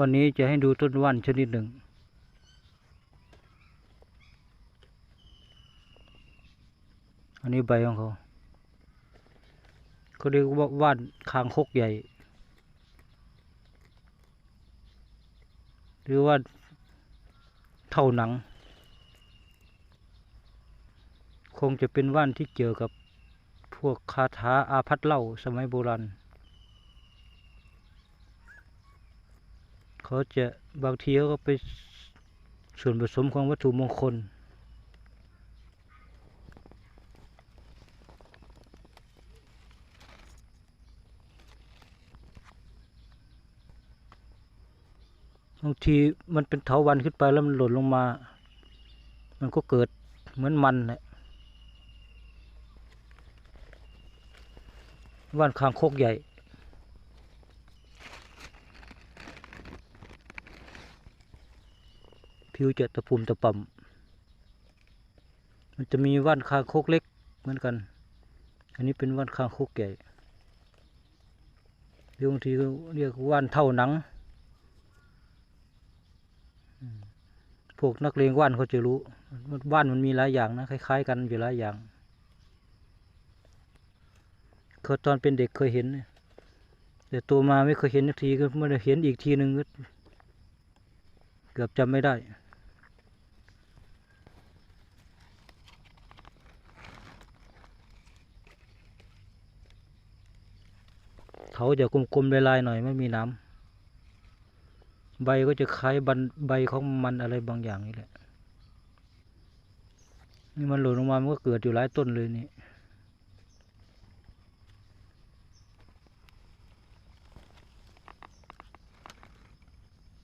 วันนี้จะให้ดูต้นว่านชนิดหนึ่ง อันนี้ใบของเขาเขาเรียกว่าว่านคางคกใหญ่ หรือว่าเท่าหนัง คงจะเป็นว่านที่เกี่ยวกับพวกคาถาอาพัดเล่าสมัยโบราณ เขาจะบางทีเขาก็ไปส่วนผสมของวัตถุมงคล บางทีมันเป็นเถาวันขึ้นไปแล้วมันหล่นลงมา มันก็เกิดเหมือนมันแหละว่านคางโคกใหญ่ ผิวจะตะปุ่มตะป่ำมันจะมีว่านคางคกเล็กเหมือนกัน อันนี้เป็นว่านคางคกใหญ่หรือบางทีเรียกว่านเท่าหนังพวกนักเลงว่านเขาจะรู้ว่านมันมีหลายอย่างนะคล้าย ๆ กันอยู่หลายอย่างเขาตอนเป็นเด็กเคยเห็นแต่ตัวมาไม่เคยเห็นสักทีก็ไม่ได้เห็นอีกทีหนึ่งก็เกือบจำไม่ได้ เขาจะกลมๆลายๆหน่อยไม่มีน้ำใบก็จะคล้ายบันใบของมันอะไรบางอย่างนี่แหละนี่มันหล่นลงมามันก็เกิดอยู่หลายต้นเลยนี่